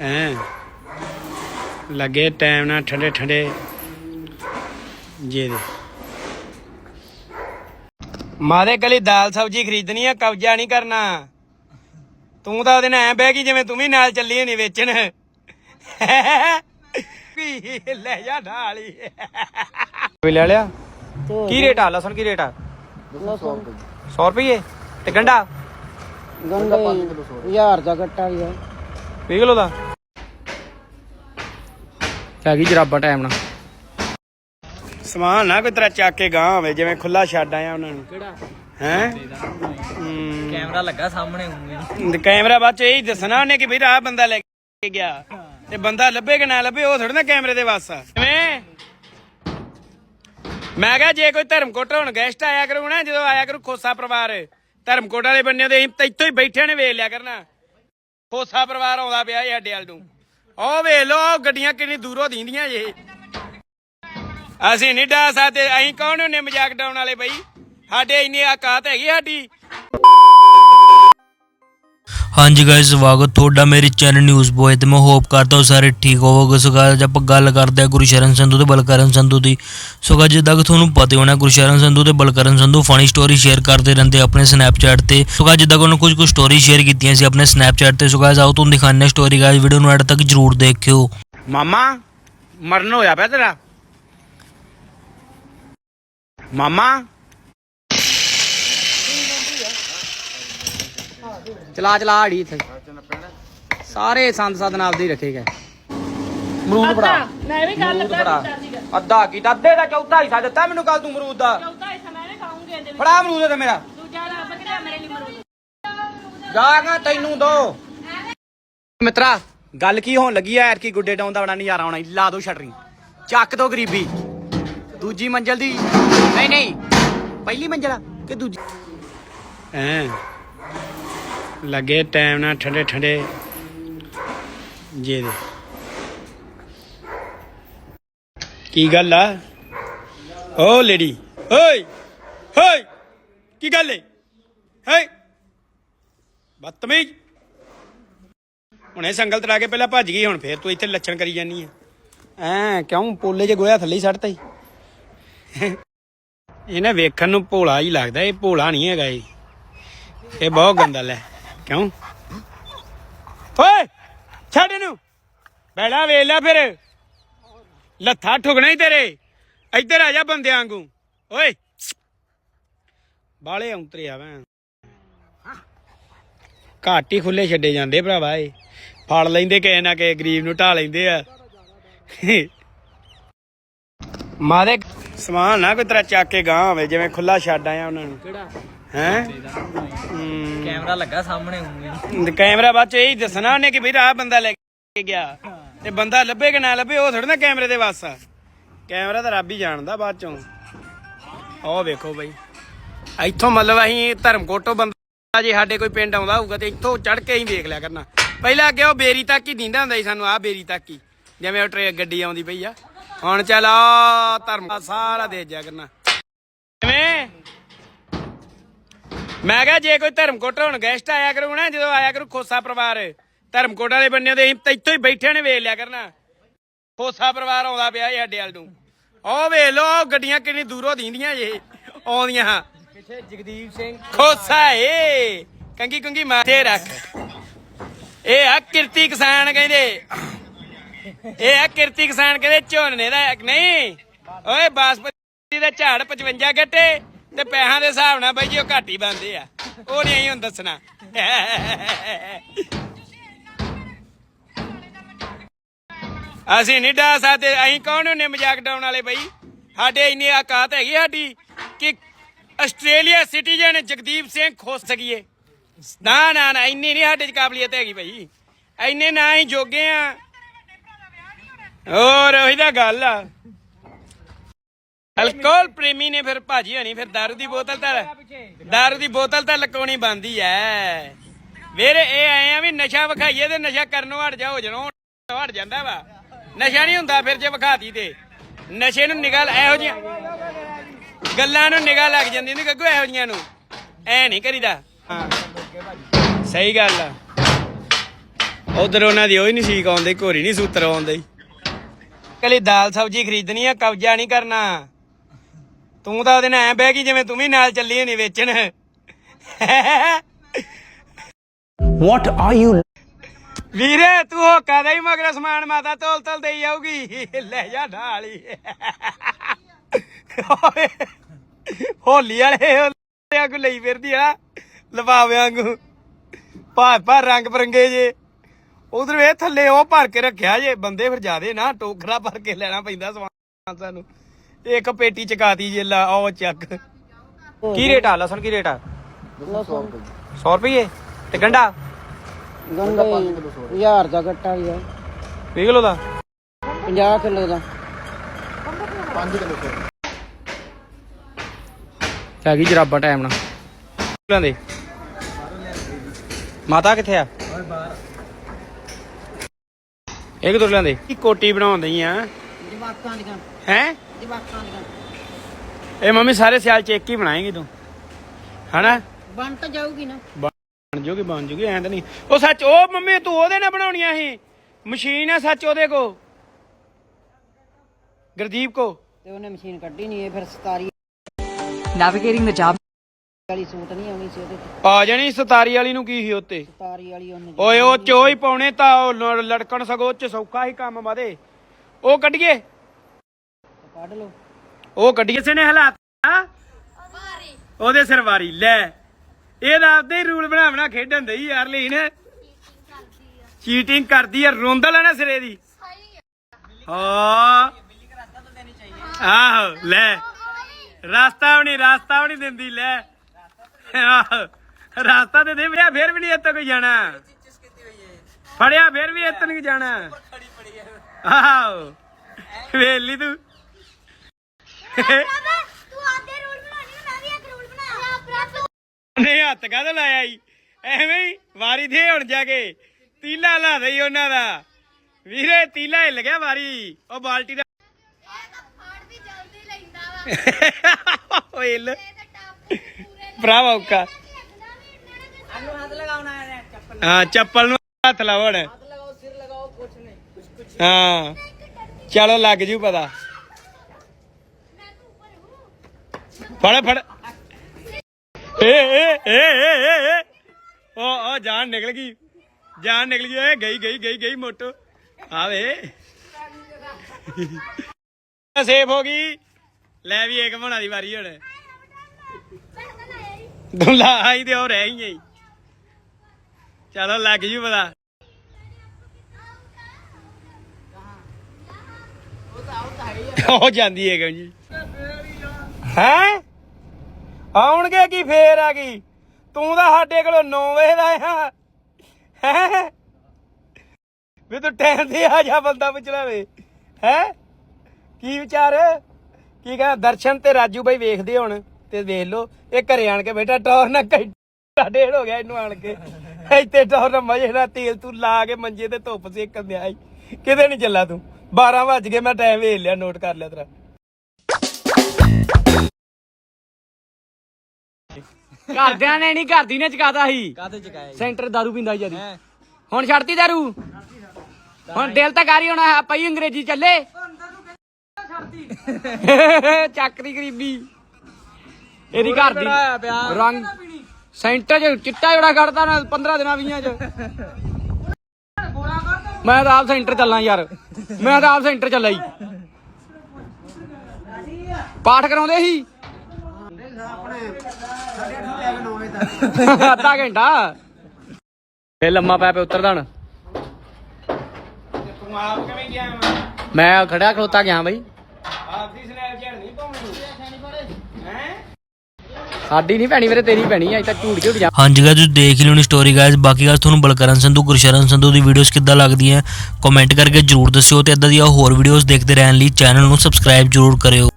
ਐ। ਲੱਗੇ ਟਾਈਮ ਨਾਲ ਠੰਡੇ ਠੰਡੇ ਜੇ ਦੇ। ਮਾਰੇ ਕਲੀ ਦਾਲ ਸਬਜੀ ਖਰੀਦਣੀ ਆ ਕਬਜ਼ਾ ਨਹੀਂ ਕਰਨਾ। ਤੂੰ ਤਾਂ ਉਹਦੇ ਨਾਲ ਐ ਬਹਿ ਗਈ ਜਿਵੇਂ ਤੂੰ ਵੀ ਨਾਲ ਚੱਲੀ ਨਹੀਂ ਵੇਚਣ। ਵੀ ਲੈ ਜਾ ਨਾਲ ਹੀ। ਵੀ ਲੈ ਲਿਆ? ਕੀ ਰੇਟ ਆ? ਲਸਣ ਕੀ ਰੇਟ ਆ? 100 ਰੁਪਏ ਤੇ ਗੰਡਾ? ਗੰਡੇ ਹਜ਼ਾਰ ਦਾ ਗੱਟਾ ਵੀ ਹੈ 20 ਕਿਲੋ ਦਾ? ਆ ਗਈ ਜਰਾਬਾ ਟਾਈਮ ਨਾਲ। ਸਮਾਨ ਨਾ ਕੋਈ ਤੇਰਾ ਚੱਕ ਕੇ ਗਾਂ ਹੋਵੇ ਜਿਵੇਂ ਖੁੱਲਾ ਛੱਡ ਆਇਆ ਉਹਨਾਂ ਨੂੰ। ਕਿਹੜਾ? ਹੈ? ਕੈਮਰਾ ਲੱਗਾ ਸਾਹਮਣੇ ਹੁੰਗੇ ਕੈਮਰਾ ਬਾਅਦ ਚ ਇਹੀ ਦੱਸਣਾ ਉਹਨੇ ਕਿ ਵੀ ਆਹ ਬੰਦਾ ਲੈ ਕੇ ਗਿਆ। ਤੇ ਬੰਦਾ ਲੱਭੇ ਕਿ ਨਾ ਲੱਭੇ ਉਹ ਥੋੜਾ ਨਾ ਕੈਮਰੇ ਦੇ ਵਾਸ ਕਿਵੇਂ? ਮੈਂ ਕਿਹਾ ਜੇ ਕੋਈ ਧਰਮਕੋਟ ਹੁਣ ਗੈਸਟ ਆਇਆ ਕਰੂ ਨਾ ਜਦੋਂ ਆਇਆ ਕਰੂ ਖੋਸਾ ਪਰਿਵਾਰ। ਧਰਮਕੋਟ ਵਾਲੇ ਬੰਨੇ ਤੇ ਅਸੀਂ ਤਾਂ ਇੱਥੋਂ ਹੀ ਬੈਠਿਆਂ ਨੇ ਵੇਖ ਲਿਆ ਕਰਨਾ। ਖੋਸਾ ਪਰਿਵਾਰ ਆਉਂਦਾ ਪਿਆ ਇਹ ਸਾਡੇ ਵੱਲ ਨੂੰ। ਉਹ ਵੇਖ ਲੋ ਗੱਡੀਆਂ ਕਿੰਨੀ ਦੂਰੋਂ ਦੀਂਦੀਆਂ ਜੇ। ਅਸੀਂ ਨਹੀਂ ਡਾ ਸਕਦੇ, ਅਸੀਂ ਕੌਣ ਹੁੰਨੇ ਮਜ਼ਾਕ ਡਾਉਣ ਵਾਲੇ ਬਈ? ਸਾਡੇ ਇੰਨੀ ਔਕਾਤ ਹੈਗੀ ਸਾਡੀ। ਹਾਂਜੀ ਗਾਇਸ ਸਵਾਗਤ ਤੁਹਾਡਾ ਮੇਰੇ ਚੈਨਲ ਨਿਊਜ਼ ਬੋਏ ਤੇ। ਮੈਂ ਹੋਪ ਕਰਦਾ ਹਾਂ ਸਾਰੇ ਠੀਕ ਹੋਵੋਗੇ। ਸੋ guys, ਆਪਾਂ ਗੱਲ ਕਰਦੇ ਹਾਂ ਗੁਰਸ਼ਰਨ ਸੰਧੂ ਤੇ ਬਲਕਰਨ ਸੰਧੂ ਦੀ। ਸੋ guys, ਜਿੱਦਾਂ ਕਿ ਤੁਹਾਨੂੰ ਪਤਾ ਹੋਣਾ ਗੁਰਸ਼ਰਨ ਸੰਧੂ ਤੇ Balkaran Sandhu funny story share ਕਰਦੇ ਰਹਿੰਦੇ ਆਪਣੇ ਸਨੈਪਚੈਟ ਤੇ। ਸੋ guys, ਜਿੱਦਾਂ ਕਿ ਉਹਨਾਂ ਕੁਝ ਕੁ ਸਟੋਰੀ ਸ਼ੇਅਰ ਕੀਤੀਆਂ ਸੀ ਆਪਣੇ ਸਨੈਪਚੈਟ ਤੇ। ਸੋ guys, ਆਓ ਤੁਹਾਨੂੰ ਦਿਖਾਉਂਦੇ ਹਾਂ ਸਟੋਰੀ ਗਾਇਸ ਵੀਡੀਓ ਨੂੰ ਐਡ ਤੱਕ ਜਰੂਰ ਦੇਖਿਓ। ਮਾਮਾ ਮਰਨ ਹੋਇਆ ਪਿਆ ਤੇਰਾ। ਮਾਮਾ ਚਲਾ ਚਲਾ ਆੜੀ ਇੱਥੇ। ਸਾਰੇ ਸੰਦ ਸਾਧਨ ਆਪਦੇ ਹੀ ਰੱਖੇ ਗਏ ਮਰੂਦ ਫੜਾ। ਮੈਂ ਵੀ ਗੱਲ ਫੜਾ। ਅੱਧਾ ਕੀਤਾ ਅੱਧੇ ਦਾ ਚੌਥਾ ਹਿੱਸਾ ਦਿੱਤਾ ਮੈਨੂੰ ਕੱਲ ਤੂੰ ਮਰੂਦ ਦਾ। ਚੌਥਾ ਹਿੱਸਾ ਮੈਂ ਖਾਉਂਗੀ ਇਹਦੇ ਵਿੱਚ। ਫੜਾ ਮਰੂਦ ਤੇ ਮੇਰਾ। ਦੂਜਾ ਰੱਬ ਕਿਹੜਾ ਮੇਰੇ ਲਈ ਮਰੂਦ ਜਾਗਾ ਤੈਨੂੰ ਦੋ। ਮਿੱਤਰਾ ਗੱਲ ਕੀ ਹੋਣ ਲੱਗੀ ਐ? ਐਰਕੀ ਗੁੱਡੇ ਡਾਉਣ ਦਾ ਬੜਾ ਨਜ਼ਾਰਾ ਆਉਣਾ। ਲਾ ਦੋ ਛਟਰੀ ਚੱਕ ਦੋ ਗਰੀਬੀ। ਦੂਜੀ ਮੰਜ਼ਲ ਦੀ। ਨਹੀਂ ਨਹੀਂ। ਪਹਿਲੀ ਮੰਜ਼ਲ ਆ ਕਿ ਦੂਜੀ? ਐ। ਲੱਗੇ ਟਾਈਮ ਨਾਲ ਠੰਡੇ ਠੰਡੇ ਜੇ ਦੇ ਕੀ ਗੱਲ ਆ? ਓ ਲੇਡੀ, ਓਏ ਹੋਏ ਕੀ ਗੱਲ ਏ? ਹੈ ਬਦਤਮੀਜ਼। ਹੁਣੇ ਸੰਗਲ ਤਰਾ ਕੇ ਪਹਿਲਾਂ ਭੱਜ ਗਈ, ਹੁਣ ਫੇਰ ਤੂੰ ਇੱਥੇ ਲੱਛਣ ਕਰੀ ਜਾਨੀ ਆ। ਐ ਕਿਉਂ ਪੋਲੇ 'ਚ ਗੋਇਆ ਥੱਲੇ ਹੀ ਸੱਟਤਾ ਹੀ ਇਹਨੇ ਵੇਖਣ ਨੂੰ ਭੋਲਾ ਹੀ ਲੱਗਦਾ, ਇਹ ਭੋਲਾ ਨਹੀਂ ਹੈਗਾ ਇਹ। ਇਹ ਬਹੁਤ ਗੰਦਾ ਲੈ। ਕਿਉਂ? ਓਏ, ਛੱਡ ਇਹਨੂੰ। ਬੈਲਾ ਵੇਖ ਲੈ ਫਿਰ। ਲੱਥਾ ਠੁਕਣਾ ਹੀ ਤੇਰੇ। ਇੱਧਰ ਆ ਜਾ ਬੰਦਿਆਂ ਵਾਂਗੂ। ਓਏ। ਬਾਲੇ ਔਂਤਰੇ ਆਵੇਂ ਘਾਟ ਹੀ ਖੁੱਲੇ ਛੱਡੇ ਜਾਂਦੇ ਭਰਾਵਾ ਇਹ। ਫੜ ਲੈਂਦੇ ਕਿਸੇ ਨਾ ਕਿਸੇ ਗਰੀਬ ਨੂੰ ਢਾ ਲੈਂਦੇ ਆ। ਮਾਰੇ, ਸਮਾਨ ਨਾ ਕੋਈ ਤੇਰਾ ਚੱਕ ਕੇ ਗਾਂ ਹੋਵੇ, ਜਿਵੇਂ ਖੁੱਲਾ ਛੱਡ ਆਇਆ ਉਹਨਾਂ ਨੂੰ। ਕਿਹੜਾ? ਹੈ? ਕੈਮਰਾ ਲੱਗਾ ਸਾਹਮਣੇ ਹੁੰਗੇ ਕੈਮਰਾ ਬਾਅਦ ਚ ਇਹੀ ਦੱਸਣਾ ਉਹਨੇ ਕਿ ਵੀ ਆਹ ਬੰਦਾ ਲੈ ਕੇ ਗਿਆ। ਤੇ ਬੰਦਾ ਲੱਭੇ ਕਿ ਨਾ ਲੱਭੇ ਉਹ ਥੋੜਾ ਨਾ ਕੈਮਰੇ ਦੇ ਵਾਸ ਆ। ਕੈਮਰਾ ਤਾਂ ਰੱਬ ਹੀ ਜਾਣਦਾ ਬਾਅਦ ਚੋਂ। ਉਹ ਵੇਖੋ ਬਈ। ਇੱਥੋਂ ਮਤਲਬ ਅਸੀਂ ਧਰਮਕੋਟੋਂ ਬੰਦਾ ਜੇ ਸਾਡੇ ਕੋਈ ਪਿੰਡ ਆਉਂਦਾ ਹੋਊਗਾ ਤੇ ਇੱਥੋਂ ਚੜ ਕੇ ਹੀ ਵੇਖ ਲਿਆ ਕਰਨਾ। ਪਹਿਲਾਂ ਅੱਗੇ ਉਹ ਬੇਰੀ ਤੱਕ ਹੀ ਦਿੰਦਾ ਹੁੰਦਾ ਸੀ ਸਾਨੂੰ ਆਹ ਬੇਰੀ ਤੱਕ। ਹੀ ਜਿਵੇਂ ਉਹ ਟਰੇ ਗੱਡੀ ਆਉਂਦੀ ਪਈ ਆ। ਹੁਣ ਚੱਲ ਆ ਧਰਮ ਸਾਰਾ ਦੇ ਜਾ ਕਰਨਾ ਕਿਵੇਂ ਮੈਂ ਕਿਹਾ ਜੇ ਕੋਈ ਧਰਮਕੋਟ ਹੁਣ ਗੈਸਟ ਆਇਆ ਕਰੂ ਨਾ ਜਦੋਂ ਆਇਆ ਕਰੂ ਖੋਸਾ ਪਰਿਵਾਰ। ਧਰਮਕੋਟ ਵਾਲੇ ਬੰਨੇ ਤੇ ਅਸੀਂ ਇੱਥੋਂ ਹੀ ਬੈਠਿਆਂ ਨੇ ਵੇਖ ਲਿਆ ਕਰਨਾ। ਖੋਸਾ ਪਰਿਵਾਰ ਆਉਂਦਾ ਪਿਆ ਇਹ ਸਾਡੇ ਵੱਲ ਨੂੰ। ਉਹ ਵੇਖ ਲੋ ਗੱਡੀਆਂ ਕਿੰਨੀ ਦੂਰੋਂ ਦੀਂਦੀਆਂ ਜੇ ਆਉਂਦੀਆਂ ਪਿੱਛੇ ਜਗਦੀਪ ਸਿੰਘ। ਖੋਸਾ ਏ। ਕੰਗੀ ਕੰਗੀ ਮਾਥੇ ਰੱਖ। ਇਹ ਆ ਕਿਰਤੀ ਕਿਸਾਨ ਕਹਿੰਦੇ। ਇਹ ਆ ਕਿਰਤੀ ਕਿਸਾਨ ਕਹਿੰਦੇ ਝੋਨੇ ਦਾ ਨਹੀਂ। ਓਏ ਬਾਸਪਤੀ ਦਾ ਝਾੜ 55 ਗੱਟੇ। ਤੇ ਪੈਸਿਆਂ ਦੇ ਹਿਸਾਬ ਨਾਲ ਬਾਈ ਜੀ ਉਹ ਘੱਟ ਹੀ ਬੰਦੇ ਆ। ਉਹ ਨਹੀਂ ਅਸੀਂ ਹੁਣ ਦੱਸਣਾ। ਅਸੀਂ ਨਹੀਂ ਡਾ ਸਕਦੇ, ਅਸੀਂ ਕੌਣ ਹੁੰਨੇ ਮਜ਼ਾਕ ਡਾਉਣ ਵਾਲੇ ਬਾਈ? ਸਾਡੇ ਇੰਨੀ ਆਕਾਤ ਹੈਗੀ ਸਾਡੀ ਕਿ ਆਸਟ੍ਰੇਲੀਆ ਸਿਟੀਜ਼ਨ ਜਗਦੀਪ ਸਿੰਘ ਖੋਸ ਸਕੀਏ ਨਾ ਨਾ ਨਾ, ਇੰਨੀ ਨਹੀਂ ਸਾਡੇ ਚ ਕਾਬਲੀਅਤ ਹੈਗੀ ਭਾਈ ਇੰਨੇ ਨਾ ਹੀ ਜੋਗੇ ਆ। ਹੋਰ ਉਹੀ ਤਾਂ ਗੱਲ ਆ। ਅਲਕੋਹਲ ਪ੍ਰੇਮੀ ਨੇ ਫਿਰ ਭਾਜੀ ਹਣੀ, ਫਿਰ ਦਾਰੂ ਦੀ ਬੋਤਲ ਤਾਂ ਦਾਰੂ ਦੀ ਬੋਤਲ ਤਾਂ ਲਕਾਉਣੀ ਬੰਦੀ ਐ। ਵੀਰੇ, ਇਹ ਆਏ ਆ ਵੀ ਨਸ਼ਾ ਵਿਖਾਈਏ ਤੇ ਨਸ਼ਾ ਕਰਨੋਂ ਹਟ ਜਾ, ਹੋ ਜਾਣੋ ਹਟ ਜਾਂਦਾ ਵਾ। ਨਸ਼ਾ ਨਹੀਂ ਹੁੰਦਾ ਫਿਰ ਜੇ ਵਿਖਾਤੀ ਤੇ। ਨਸ਼ੇ ਨੂੰ ਨਿਗਾਹ ਇਹੋ ਜਿਹੀਆਂ ਗੱਲਾਂ ਨੂੰ ਨਿਗਾਹ ਲੱਗ ਜਾਂਦੀ ਨੇ ਗੱਗੂ, ਇਹੋ ਜਿਹੀਆਂ ਨੂੰ। ਐ ਨਹੀਂ ਕਰੀਦਾ। ਹਾਂ ਸਹੀ ਗੱਲ ਆ। ਉਧਰ ਉਹਨਾਂ ਦੀ ਉਹ ਹੀ ਨਹੀਂ ਸੀਕ ਆਉਂਦੀ, ਘੋਰੀ ਨਹੀਂ ਸੂਤਰ ਆਉਂਦੇ। ਕਲੀ ਦਾਲ ਸਬਜੀ ਖਰੀਦਣੀ ਆ, ਕਬਜ਼ਾ ਨਹੀਂ ਕਰਨਾ। ਤੂੰ ਤਾਂ ਉਹਦੇ ਨਾਲ ਐ ਬਹਿ ਗਈ ਜਿਵੇਂ ਤੂੰ ਵੀ ਨਾਲ ਚੱਲੀ ਨਹੀਂ ਵੇਚਣ। ਵਾਟ ਆਰ ਯੂ ਵੀਰੇ ਤੂੰ ਹੋਕਾ ਦੇ ਹੀ ਮਗਰ ਸਮਾਨ ਮਾਤਾ ਤੋਲ ਤੋਲ ਦੇਈ ਆਊਗੀ। ਲੈ ਜਾ ਨਾਲ ਹੀ। ਓਏ, ਹੋਲੀ ਵਾਲੇ ਹੋਲਿਆਂ ਕੋ ਲਈ ਫਿਰਦੀ ਆ ਲਵਾਵਿਆਂ ਵਾਂਗੂ। ਭਾ ਭਾ ਰੰਗ ਬਰੰਗੇ ਜੇ। ਉਧਰ ਵੇ ਥੱਲੇ ਉਹ ਭਰ ਕੇ ਰੱਖਿਆ ਜੇ ਬੰਦੇ ਫਿਰ ਜਾਦੇ ਨਾ ਟੋਕਰਾ ਭਰ ਕੇ ਲੈਣਾ ਪੈਂਦਾ ਸਮਾਨ ਸਾਨੂੰ। ਇੱਕ ਪੇਟੀ ਚਕਾਤੀ ਜੇ ਲਾ ਉਹ ਚੱਕ। ਕੀ ਰੇਟ ਆ ਲਸਣ ਕੀ ਰੇਟ ਆ? 100 ਰੁਪਏ ਤੇ ਗੰਡਾ? ਗੰਡੇ ਹਜ਼ਾਰ ਦਾ ਗੱਟਾ ਹੀ ਆ 20 ਕਿਲੋ ਦਾ? 50 ਕਿਲੋ ਦਾ। ਆ ਗਈ ਜਰਾਬਾ ਟਾਈਮ ਨਾਲ। ਕਿਲੋਆਂ ਦੇ? ਮਾਤਾ ਕਿੱਥੇ ਆ? ਇੱਕ ਦੋ ਲਿਆਂ ਦੇ ਕੀ ਕੋਟੀ ਬਣਾਉਣ ਦਈ ਆ। ਜਵਾਕਾਂ ਦੀਆਂ। ਹੈ? ਜਵਾਕਾਂ ਦੀਆਂ। ਇਹ ਮੰਮੀ ਸਾਰੇ ਸਿਆਲ ਚ ਇੱਕ ਹੀ ਬਣਾਏਗੀ ਤੂੰ। ਹਨਾ? ਬਣ ਤਾਂ ਜਾਊਗੀ ਨਾ। ਬਣ ਜੂਗੀ ਬਣ ਜੂਗੀ ਐਂ ਤਾਂ ਨਹੀਂ। ਉਹ ਸੱਚ ਉਹ ਮੰਮੀ ਤੂੰ ਉਹਦੇ ਨਾਲ ਬਣਾਉਣੀਆਂ ਸੀ। ਮਸ਼ੀਨ ਆ ਸੱਚ ਉਹਦੇ ਕੋ। ਗੁਰਦੀਪ ਕੋ। ਤੇ ਉਹਨੇ ਮਸ਼ੀਨ ਕੱਢੀ ਨਹੀਂ ਇਹ ਫਿਰ ਸਤਾਰੀ Navigating the job ਵਾਲੀ ਸੂਟ ਨਹੀਂ ਆਉਣੀ ਸੀ ਉਹਦੇ ਤੇ। ਆ ਜਾਣੀ ਸਤਾਰੀ ਵਾਲੀ ਨੂੰ ਕੀ ਸੀ ਉੱਤੇ ਸਤਾਰੀ ਵਾਲੀ ਉਹਨੇ ਓਏ ਉਹ ਚੋ ਹੀ ਪਾਉਣੇ ਤਾਂ ਉਹ ਲੜਕਣ ਸਗੋਂ ਚ ਸੌਖਾ ਹੀ ਕੰਮ ਵਾਦੇ। ਉਹ ਕੱਢੀਏ। ਕੱਢ ਲਓ। ਉਹ ਕੱਢੀ ਕਿਸੇ ਨੇ ਹਲਾਤਾ ਉਹਦੇ ਸਰਵਾਰੀ ਲੈ। ਇਹ ਤਾਂ ਆਪਦੇ ਹੀ ਰੂਲ ਬਣਾ ਬਣਾ ਖੇਡਣ ਦਈ ਯਾਰ ਲੀਨ। ਚੀਟਿੰਗ ਕਰਦੀ ਆ ਰੋਂਦਲ ਆ ਨਾ ਸਿਰੇ ਦੀ। ਹਾਂ। ਆਹੋ ਲੈ। ਰਾਸਤਾ ਵੀ ਨਹੀਂ ਰਾਸਤਾ ਵੀ ਨਹੀਂ ਦਿੰਦੀ ਲੈ। ਆਹੋ, ਰਾਸਤਾ ਤੇ ਦੇ ਫੜਿਆ ਫਿਰ ਵੀ ਨਹੀਂ ਇੱਥੇ ਕੋਈ ਜਾਣਾ। ਫੜਿਆ ਫਿਰ ਵੀ ਇੱਥੇ ਨਹੀਂ ਜਾਣਾ। ਆਹੋ। ਵੇਲੀ ਤੂੰ। ਤੂੰ ਆਦੇ ਰੂਲ ਬਣਾਉਣੀ ਮੈਂ ਵੀ ਇੱਕ ਰੂਲ ਬਣਾਇਆ ਨੇ ਹੱਥ ਕਾਹਦਾ ਲਾਇਆ ਈ? ਐਵੇਂ ਹੀ ਵਾਰੀ ਦੇ ਹੁਣ ਜਾ ਕੇ। ਤੀਲਾ ਲਾ ਦਈ ਉਹਨਾਂ ਦਾ। ਵੀਰੇ ਤੀਲਾ ਹਿੱਲ ਗਿਆ ਵਾਰੀ। ਉਹ ਬਾਲਟੀ ਦਾ ਇਹ ਤਾਂ ਫਾੜ ਵੀ ਜਲਦੀ ਲੈਂਦਾ ਵਾ ਓਏ ਹਿੱਲ। ਇਹ ਤਾਂ ਟੱਪ ਪੂਰੇ ਭਰਾਵਾ ਔਕਾ ਲੱਗਦਾ ਵੀ ਇੰਨਾ ਨਾ ਹੱਥ ਲਗਾਉਣਾ ਹੈ ਚੱਪਲ ਹਾਂ ਚੱਪਲ ਨੂੰ ਹੱਥ ਲਾਓ ਹੁਣ। ਲਗਾਓ ਸਿਰ ਲਗਾਓ ਕੁਛ ਨਹੀਂ। ਕੁਛ ਕੁਛ ਹਾਂ। ਚਲੋ ਲੱਗ ਜੂ ਪਤਾ। ਫੜ ਫੜ। ਏ ਏ ਏ ਏ ਉਹ ਉਹ ਜਾਨ ਨਿਕਲ ਗਈ। ਜਾਨ ਨਿਕਲ ਗਈ ਏ ਗਈ ਗਈ ਗਈ ਗਈ ਮੋਟੋ। ਆਵੇ ਸੇਫ ਹੋ ਗਈ। ਲੈ ਵੀ ਇੱਕ ਬਣਾ ਦੀ ਵਾਰੀ ਹੁਣ। ਦੁਲਾ ਆਈ ਤੇ ਉਹ ਰਹਿ ਗਈ। ਚਲੋ ਲੱਗ ਜੂ ਪਤਾ। ਹੋ। ਜਾਂਦੀ ਹੈ ਜੀ? ਹੈ? ਆਉਣਗੇ ਕੀ ਫੇਰ ਆ ਗਈ? ਤੂੰ ਤਾਂ ਸਾਡੇ ਕੋਲੋਂ 9 ਵਜੇ ਦਾ ਆ ਹੈ? ਵੀ ਤੂੰ ਟਾਈਮ ਤੇ ਆ ਜਾ ਬੰਦਾ ਪੁੱਛਲਾਵੇ ਹੈ? ਕੀ ਵਿਚਾਰ? ਕੀ ਕਹਿੰਦਾ ਦਰਸ਼ਨ ਤੇ ਰਾਜੂ ਬਾਈ ਵੇਖਦੇ ਹੁਣ ਤੇ ਵੇਖ ਲੋ ਇਹ ਘਰੇ ਆਣ ਕੇ ਬੇਟਾ ਟੌਰ ਨਾ ਘੰਟਾ ਡੇਢ ਹੋ ਗਿਆ ਇਹਨੂੰ ਆਣ ਕੇ। ਇੱਥੇ ਟੌਰ ਨਾ ਮਜੇ ਨਾਲ ਤੇਲ ਤੂੰ ਲਾ ਕੇ ਮੰਜੇ ਤੇ ਧੁੱਪ ਸੇਕਣ ਦਿਆ ਈ ਕਿਤੇ ਨਹੀਂ ਚੱਲਾ ਤੂੰ। 12 ਵੱਜ ਗਏ, ਮੈਂ ਟਾਈਮ ਵੇਖ ਲਿਆ ਨੋਟ ਕਰ ਲਿਆ ਤੇਰਾ। ਘਰਦਿਆਂ ਨੇ ਨਹੀਂ ਘਰਦੀ ਨੇ ਚਕਾਤਾ ਸੀ। ਕਾਹਦੇ ਚਕਾਇਆ ਸੈਂਟਰ ਦਾਰੂ ਪੀਂਦਾ ਜਿਆਦੀ ਹੁਣ ਛੱਡਤੀ ਦਾਰੂ? ਹੁਣ ਦਿਲ ਤਾਂ ਕਰੀ ਹੋਣਾ ਪਈ ਅੰਗਰੇਜ਼ੀ ਚੱਲੇ। ਚੱਕ ਦੀ ਗਰੀਬੀ। ਇਹਦੀ ਘਰ ਦੀ ਰੰਗ ਸੈਂਟਰ ਚ ਚਿੱਟਾ ਜਿਹੜਾ ਕੱਢਦਾ ਨਾ 15 ਦਿਨਾਂ 20 ਚ। ਮੈਂ ਤਾਂ ਆਪ ਸੈਂਟਰ ਚੱਲਾਂ ਯਾਰ। ਮੈਂ ਤਾਂ ਆਪ ਸੈਂਟਰ ਚੱਲਾਂ ਹੀ ਪਾਠ ਕਰਾਉਂਦੇ ਸੀ। ਅੱਧਾ ਘੰਟਾ? ਫੇ ਲੰਮਾ ਪੈ ਪੇ ਉਤਰਦਾ ਹੁਣ। ਤੂੰ ਆਪ ਕਿਵੇਂ ਗਿਆ ਵਾ? ਮੈਂ ਖੜਿਆ ਖਲੋਤਾ ਗਿਆ ਬਈ। ਆਪਦੀ ਸਨੈਪਚੈਟ ਨਹੀਂ ਪਾਉਣੀ। ਹੈ? ਸਾਡੀ ਨਹੀਂ ਭੈਣੀ ਵੀਰੇ ਤੇਰੀ ਭੈਣੀ ਅੱਜ ਤਾਂ ਝੂਠ ਝੂਠ ਜਾ ਹਾਂਜੀ ਗਾਇਸ ਤੁਸੀਂ ਦੇਖ ਲਿਓ ਨੀ ਸਟੋਰੀ ਗਾਇਸ ਬਾਕੀ ਗੱਲ ਤੁਹਾਨੂੰ ਬਲਕਰਨ ਸੰਧੂ ਗੁਰਸ਼ਰਨ ਸੰਧੂ ਦੀ ਵੀਡੀਓਜ਼ ਕਿੱਦਾਂ ਲੱਗਦੀਆਂ ਕਮੈਂਟ ਕਰਕੇ ਜਰੂਰ ਦੱਸਿਓ ਤੇ ਇਦਾਂ ਦੀਆਂ ਹੋਰ ਵੀਡੀਓਜ਼ ਦੇਖਦੇ ਰਹਿਣ ਲਈ ਚੈਨਲ ਨੂੰ ਸਬਸਕ੍ਰਾਈਬ ਜਰੂਰ ਕਰਿਓ।